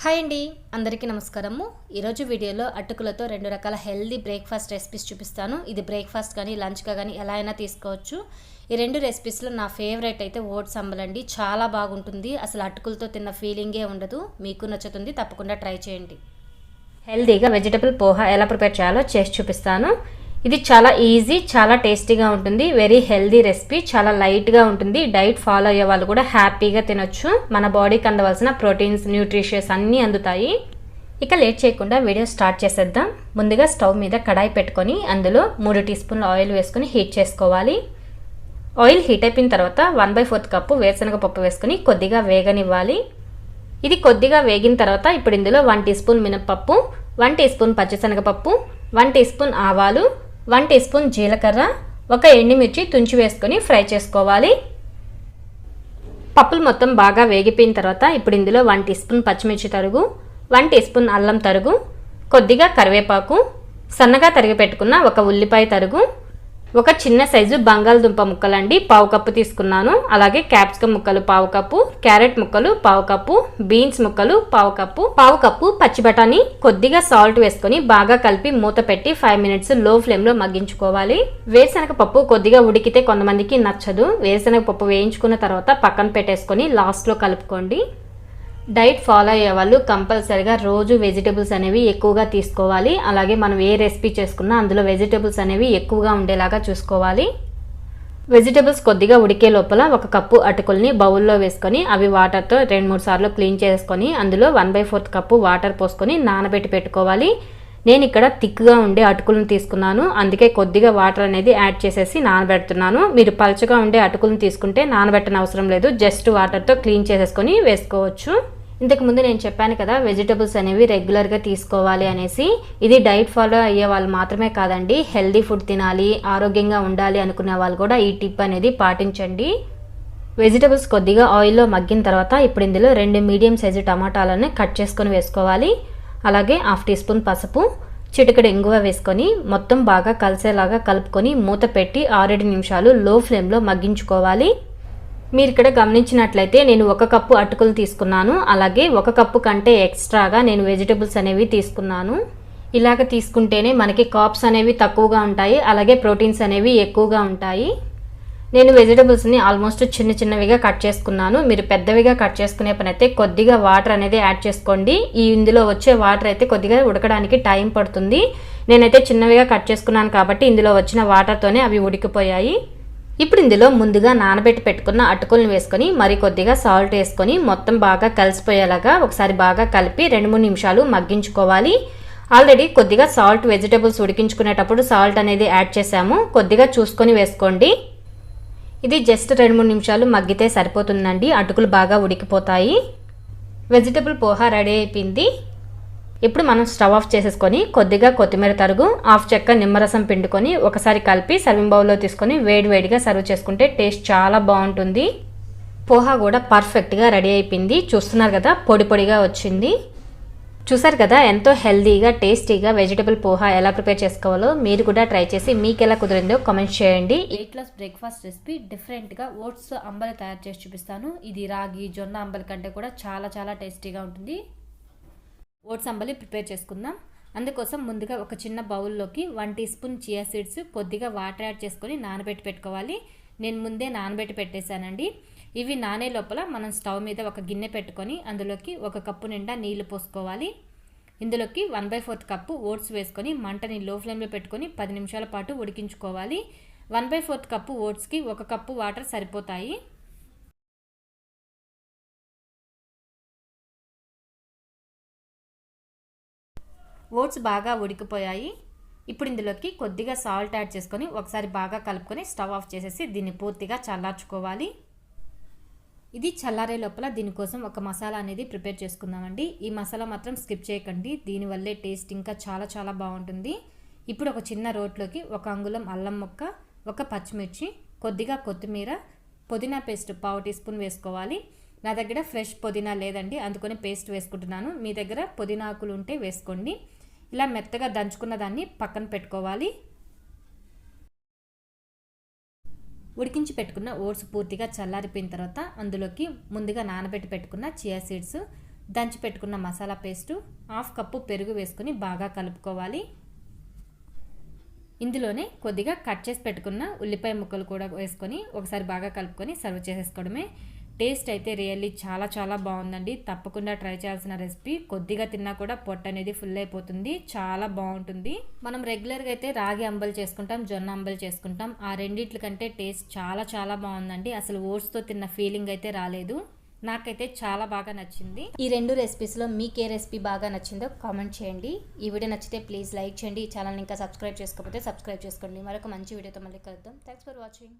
Hi అండి అందరికీ నమస్కారము. ఈరోజు వీడియోలో అటుకులతో రెండు రకాల హెల్దీ బ్రేక్ఫాస్ట్ రెసిపీస్ చూపిస్తాను. ఇది బ్రేక్ఫాస్ట్ కానీ లంచ్గా కానీ ఎలా అయినా తీసుకోవచ్చు. ఈ రెండు రెసిపీస్లో నా ఫేవరెట్ అయితే ఓట్స్ అంబలండి చాలా బాగుంటుంది. అసలు అటుకులతో తిన్న ఫీలింగే ఉండదు. మీకు నచ్చుతుంది తప్పకుండా ట్రై చేయండి. హెల్దీగా వెజిటబుల్ పోహా ఎలా ప్రిపేర్ చేయాలో చేసి చూపిస్తాను. ఇది చాలా ఈజీ చాలా టేస్టీగా ఉంటుంది. వెరీ హెల్దీ రెసిపీ చాలా లైట్గా ఉంటుంది. డైట్ ఫాలో అయ్యే వాళ్ళు కూడా హ్యాపీగా తినొచ్చు. మన బాడీకి అందవలసిన ప్రోటీన్స్ న్యూట్రిషియస్ అన్నీ అందుతాయి. ఇక లేట్ చేయకుండా వీడియో స్టార్ట్ చేసేద్దాం. ముందుగా స్టవ్ మీద కడాయి పెట్టుకొని అందులో మూడు టీ స్పూన్ల ఆయిల్ వేసుకొని హీట్ చేసుకోవాలి. ఆయిల్ హీట్ అయిపోయిన తర్వాత వన్ బై ఫోర్త్ కప్పు వేరుశనగ పప్పు వేసుకొని కొద్దిగా వేగనివ్వాలి. ఇది కొద్దిగా వేగిన తర్వాత ఇప్పుడు ఇందులో వన్ టీ స్పూన్ మినప్పప్పు వన్ టీ స్పూన్ పచ్చిశనగపప్పు వన్ టీ స్పూన్ ఆవాలు వన్ టీ స్పూన్ జీలకర్ర ఒక ఎండుమిర్చి తుంచి వేసుకొని ఫ్రై చేసుకోవాలి. పప్పులు మొత్తం బాగా వేగిపోయిన తర్వాత ఇప్పుడు ఇందులో వన్ టీ స్పూన్ పచ్చిమిర్చి తరుగు వన్ టీ స్పూన్ అల్లం తరుగు కొద్దిగా కరివేపాకు సన్నగా తరిగి పెట్టుకున్న ఒక ఉల్లిపాయ తరుగు ఒక చిన్న సైజు బంగాళదుంప ముక్కలండి. పావు కప్పు తీసుకున్నాను. అలాగే క్యాప్సికమ్ ముక్కలు పావు కప్పు క్యారెట్ ముక్కలు పావు కప్పు బీన్స్ ముక్కలు పావు కప్పు. పావు కప్పు పచ్చి బఠానీ కొద్దిగా సాల్ట్ వేసుకొని బాగా కలిపి మూత పెట్టి ఫైవ్ మినిట్స్లో ఫ్లేమ్లో మగ్గించుకోవాలి. వేరుశనగ పప్పు కొద్దిగా ఉడికితే కొంతమందికి నచ్చదు. వేరుశనగ పప్పు వేయించుకున్న తర్వాత పక్కన పెట్టేసుకొని లాస్ట్లో కలుపుకోండి. డైట్ ఫాలో అయ్యే వాళ్ళు కంపల్సరిగా రోజు వెజిటేబుల్స్ అనేవి ఎక్కువగా తీసుకోవాలి. అలాగే మనం ఏ రెసిపీ చేసుకున్నా అందులో వెజిటేబుల్స్ అనేవి ఎక్కువగా ఉండేలాగా చూసుకోవాలి. వెజిటేబుల్స్ కొద్దిగా ఉడికే లోపల ఒక కప్పు అటుకుల్ని బౌల్లో వేసుకొని అవి వాటర్తో రెండు మూడు సార్లు క్లీన్ చేసుకొని అందులో one by fourth cup water పోసుకొని నానబెట్టి పెట్టుకోవాలి. నేను ఇక్కడ థిక్గా ఉండే అటుకులను తీసుకున్నాను. అందుకే కొద్దిగా వాటర్ అనేది యాడ్ చేసేసి నానబెడుతున్నాను. మీరు పలుచగా ఉండే అటుకులను తీసుకుంటే నానబెట్టని అవసరం లేదు. జస్ట్ వాటర్తో క్లీన్ చేసేసుకొని వేసుకోవచ్చు. ఇంతకు ముందు నేను చెప్పాను కదా వెజిటబుల్స్ అనేవి రెగ్యులర్గా తీసుకోవాలి అనేసి. ఇది డైట్ ఫాలో అయ్యే వాళ్ళు మాత్రమే కాదండి. హెల్దీ ఫుడ్ తినాలి ఆరోగ్యంగా ఉండాలి అనుకునే వాళ్ళు కూడా ఈ టిప్ అనేది పాటించండి. వెజిటబుల్స్ కొద్దిగా ఆయిల్లో మగ్గిన తర్వాత ఇప్పుడు ఇందులో రెండు మీడియం సైజు టమాటాలను కట్ చేసుకొని వేసుకోవాలి. అలాగే హాఫ్ టీ స్పూన్ పసుపు చిటికెడు ఇంగువ వేసుకొని మొత్తం బాగా కలిసేలాగా కలుపుకొని మూత పెట్టి ఆరేడు నిమిషాలు లో ఫ్లేమ్లో మగ్గించుకోవాలి. మీరు ఇక్కడ గమనించినట్లయితే నేను ఒక కప్పు అటుకులు తీసుకున్నాను. అలాగే ఒక కప్పు కంటే ఎక్స్ట్రాగా నేను వెజిటబుల్స్ అనేవి తీసుకున్నాను. ఇలాగ తీసుకుంటేనే మనకి కాప్స్ అనేవి తక్కువగా ఉంటాయి. అలాగే ప్రోటీన్స్ అనేవి ఎక్కువగా ఉంటాయి. నేను వెజిటబుల్స్ని ఆల్మోస్ట్ చిన్న చిన్నవిగా కట్ చేసుకున్నాను. మీరు పెద్దవిగా కట్ చేసుకునే పని అయితే కొద్దిగా వాటర్ అనేది యాడ్ చేసుకోండి. ఈ ఇందులో వచ్చే వాటర్ అయితే కొద్దిగా ఉడకడానికి టైం పడుతుంది. నేనైతే చిన్నవిగా కట్ చేసుకున్నాను కాబట్టి ఇందులో వచ్చిన వాటర్తోనే అవి ఉడికిపోయాయి. ఇప్పుడు ఇందులో ముందుగా నానబెట్టి పెట్టుకున్న అటుకులను వేసుకొని మరి కొద్దిగా సాల్ట్ వేసుకొని మొత్తం బాగా కలిసిపోయేలాగా ఒకసారి బాగా కలిపి రెండు మూడు నిమిషాలు మగ్గించుకోవాలి. ఆల్రెడీ కొద్దిగా సాల్ట్ వెజిటబుల్స్ ఉడికించుకునేటప్పుడు సాల్ట్ అనేది యాడ్ చేసాము కొద్దిగా చూసుకొని వేసుకోండి. ఇది జస్ట్ రెండు మూడు నిమిషాలు మగ్గితే సరిపోతుందండి. అటుకులు బాగా ఉడికిపోతాయి. వెజిటబుల్ పోహా రెడీ అయిపోయింది. ఇప్పుడు మనం స్టవ్ ఆఫ్ చేసేసుకొని కొద్దిగా కొత్తిమీర తరుగు హాఫ్ చెక్క నిమ్మరసం పిండుకొని ఒకసారి కలిపి సర్వింగ్ బౌల్లో తీసుకొని వేడివేడిగా సర్వ్ చేసుకుంటే టేస్ట్ చాలా బాగుంటుంది. పోహా కూడా పర్ఫెక్ట్గా రెడీ అయిపోయింది. చూస్తున్నారు కదా పొడి పొడిగా వచ్చింది. చూసారు కదా ఎంతో హెల్దీగా టేస్టీగా వెజిటబుల్ పోహా ఎలా ప్రిపేర్ చేసుకోవాలో మీరు కూడా ట్రై చేసి మీకు ఎలా కుదిరిందో కామెంట్ చేయండి. ఎయిట్ క్లాస్ బ్రేక్ఫాస్ట్ రెసిపీ డిఫరెంట్గా ఓట్స్ అంబలి తయారు చేసి చూపిస్తాను. ఇది రాగి జొన్న అంబలి కంటే కూడా చాలా చాలా టేస్టీగా ఉంటుంది. ఓట్స్ అంబలి ప్రిపేర్ చేసుకుందాం. అందుకోసం ముందుగా ఒక చిన్న బౌల్లోకి one teaspoon chia seeds కొద్దిగా వాటర్ యాడ్ చేసుకొని నానబెట్టి పెట్టుకోవాలి. నేను ముందే నానబెట్టి పెట్టేశానండి. ఇవి నానే లోపల మనం స్టవ్ మీద ఒక గిన్నె పెట్టుకొని అందులోకి ఒక కప్పు నిండా నీళ్ళు పోసుకోవాలి. ఇందులోకి one by fourth cup oats వేసుకొని మంటని లో ఫ్లేమ్లో పెట్టుకొని పది నిమిషాల పాటు ఉడికించుకోవాలి. వన్ బై ఫోర్త్ కప్పు ఓట్స్కి ఒక కప్పు వాటర్ సరిపోతాయి. ఓట్స్ బాగా ఉడికిపోయాయి. ఇప్పుడు ఇందులోకి కొద్దిగా సాల్ట్ యాడ్ చేసుకొని ఒకసారి బాగా కలుపుకొని స్టవ్ ఆఫ్ చేసేసి దీన్ని పూర్తిగా చల్లార్చుకోవాలి. ఇది చల్లారే లోపల దీనికోసం ఒక మసాలా అనేది ప్రిపేర్ చేసుకుందామండి. ఈ మసాలా మాత్రం స్కిప్ చేయకండి. దీనివల్లే టేస్ట్ ఇంకా చాలా చాలా బాగుంటుంది. ఇప్పుడు ఒక చిన్న రోట్లోకి ఒక అంగుళం అల్లం ముక్క ఒక పచ్చిమిర్చి కొద్దిగా కొత్తిమీర పుదీనా పేస్ట్ పావు టీ స్పూన్ వేసుకోవాలి. నా దగ్గర ఫ్రెష్ పుదీనా లేదండి అందుకని పేస్ట్ వేసుకుంటున్నాను. మీ దగ్గర పుదీనా ఆకులు ఉంటే వేసుకోండి. ఇలా మెత్తగా దంచుకున్న దాన్ని పక్కన పెట్టుకోవాలి. ఉడికించి పెట్టుకున్న ఓట్స్ పూర్తిగా చల్లారిపోయిన తర్వాత అందులోకి ముందుగా నానబెట్టి పెట్టుకున్న చియా సీడ్స్ దంచి పెట్టుకున్న మసాలా పేస్టు హాఫ్ కప్పు పెరుగు వేసుకొని బాగా కలుపుకోవాలి. ఇందులోనే కొద్దిగా కట్ చేసి పెట్టుకున్న ఉల్లిపాయ ముక్కలు కూడా వేసుకొని ఒకసారి బాగా కలుపుకొని సర్వ్ చేసేసుకోవడమే. టేస్ట్ అయితే రియల్లీ చాలా చాలా బాగుందండి. తప్పకుండా ట్రై చేయాల్సిన రెసిపీ. కొద్దిగా తిన్నా కూడా పొట్ట అనేది ఫుల్ అయిపోతుంది. చాలా బాగుంటుంది. మనం రెగ్యులర్గా అయితే రాగి అంబలు చేసుకుంటాం జొన్న అంబలు చేసుకుంటాం. ఆ రెండిట్ల కంటే టేస్ట్ చాలా చాలా బాగుందండి. అసలు ఓట్స్తో తిన్న ఫీలింగ్ అయితే రాలేదు. నాకైతే చాలా బాగా నచ్చింది. ఈ రెండు రెసిపీస్లో మీకు ఏ రెసిపీ బాగా నచ్చిందో కామెంట్ చేయండి. ఈ వీడియో నచ్చితే ప్లీజ్ లైక్ చేయండి. ఈ ఛానల్ ఇంకా సబ్స్క్రైబ్ చేసుకోకపోతే సబ్స్క్రైబ్ చేసుకోండి. మరొక మంచి వీడియోతో మళ్ళీ కలుద్దాం. Thanks for watching